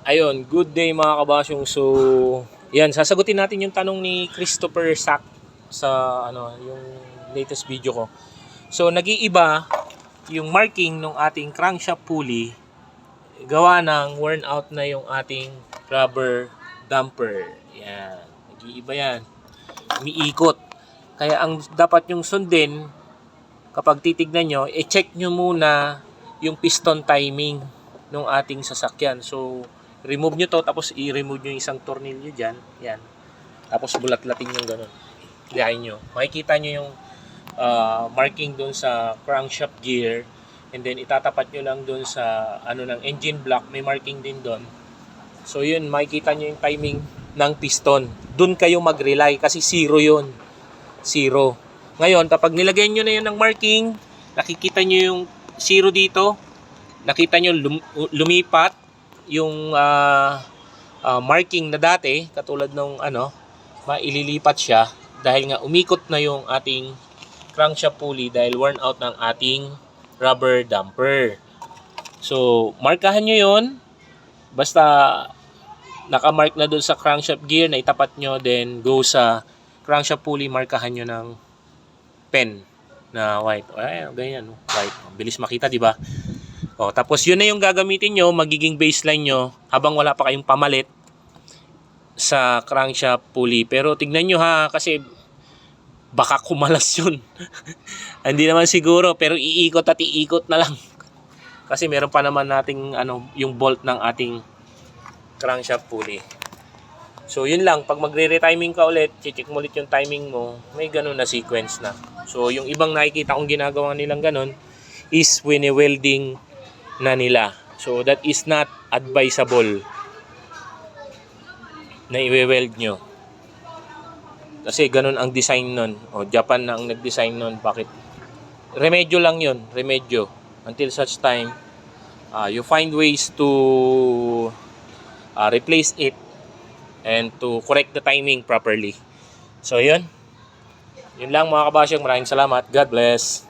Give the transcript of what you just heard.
Ayun, good day mga kabasyong. So, yan, sasagutin natin yung tanong ni Christopher Sack sa ano, yung latest video ko. So, nag-iiba yung marking ng ating crankshaft pulley gawa ng worn out na yung ating rubber damper. Yan, nag-iiba yan. Umiikot. Kaya ang dapat yung sundin kapag titignan nyo, i-check nyo muna yung piston timing ng ating sasakyan. So, remove nyo to, tapos i-remove nyo yung isang tornilyo dyan. Yan. Tapos bulat-latin yung ganun. Gayahin nyo. Makikita nyo yung ah, marking doon sa crankshaft gear. And then, itatapat nyo lang doon sa ano ng engine block. May marking din doon. So, yun. Makikita nyo yung timing ng piston. Doon kayo mag-rely kasi zero yun. Zero. Ngayon, kapag nilagay nyo na yun ng marking, nakikita nyo yung zero dito, nakita nyo lum- lumipat yung ah, ah, marking na dati, katulad nung ano, maililipat siya dahil nga umikot na yung ating crankshaft pulley dahil worn out ng ating rubber damper. So, markahan nyo yun. Basta nakamark na doon sa crankshaft gear na itapat nyo, then go sa crankshaft pulley, markahan nyo ng pen na white. Ay, ganyan, white. Bilis makita, di ba? O, tapos yun na yung gagamitin nyo, magiging baseline nyo habang wala pa kayong pamalit sa crankshaft pulley. Pero tignan nyo ha, kasi baka kumalas yun. Hindi naman siguro, pero iikot at iikot na lang. Kasi meron pa naman nating ano, yung bolt ng ating crankshaft pulley. So yun lang, pag magre-retiming ka ulit, check mo ulit yung timing mo, may ganun na sequence na. So yung ibang nakikita kong ginagawa nilang ganun is wini-welding na nila. So that is not advisable na i-weld nyo. Kasi ganun ang design nun. O Japan na ang nag-design nun. Bakit? Remedyo lang yun. Remedyo. Until such time, uh, you find ways to uh, replace it and to correct the timing properly. So, yun. Yun lang mga kabasyang. Maraming salamat. God bless.